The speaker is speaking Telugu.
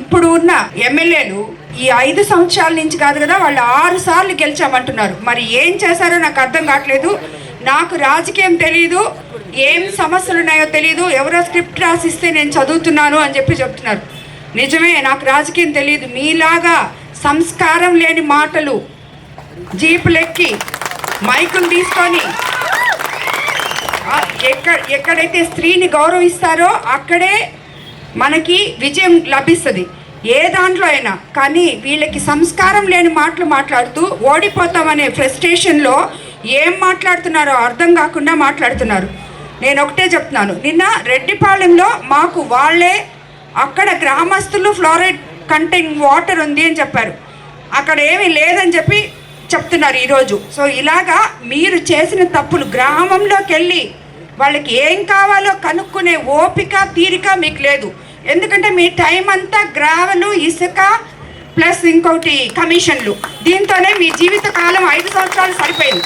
ఇప్పుడు ఉన్న ఎమ్మెల్యేలు ఈ ఐదు సంవత్సరాల నుంచి కాదు కదా వాళ్ళు ఆరు సార్లు గెలిచామంటున్నారు. మరి ఏం చేశారో నాకు అర్థం కావట్లేదు. నాకు రాజకీయం తెలియదు ఏం సమస్యలు ఉన్నాయో తెలియదు ఎవరో స్క్రిప్ట్ రాసిస్తే నేను చదువుతున్నాను అని చెప్పి చెప్తున్నారు. నిజమే నాకు రాజకీయం తెలియదు మీలాగా సంస్కారం లేని మాటలు జీపులెక్కి మైకులు తీసుకొని ఎక్కడ ఎక్కడైతే స్త్రీని గౌరవిస్తారో అక్కడే మనకి విజయం లభిస్తుంది. ఏ దాంట్లో అయినా. కానీ వీళ్ళకి సంస్కారం లేని మాటలు మాట్లాడుతూ ఓడిపోతామనే ఫ్రస్ట్రేషన్లో ఏం మాట్లాడుతున్నారో అర్థం కాకుండా మాట్లాడుతున్నారు. నేను ఒకటే చెప్తున్నాను. నిన్న రెడ్డిపాలెంలో మాకు వాళ్ళే అక్కడ గ్రామస్తులు ఫ్లోరైడ్ కంటెంట్ వాటర్ ఉంది అని చెప్పారు. అక్కడ ఏమీ లేదని చెప్పి చెప్తున్నారు ఈరోజు. సో ఇలాగా మీరు చేసిన తప్పులు గ్రామంలోకి వెళ్ళి వాళ్ళకి ఏం కావాలో కనుక్కునే ఓపిక తీరిక మీకు లేదు. ఎందుకంటే మీ టైం అంతా గ్రావెలు ఇసుక ప్లస్ ఇంకోటి కమిషన్లు. దీంతోనే మీ జీవిత కాలం ఐదు సంవత్సరాలు సరిపోయింది.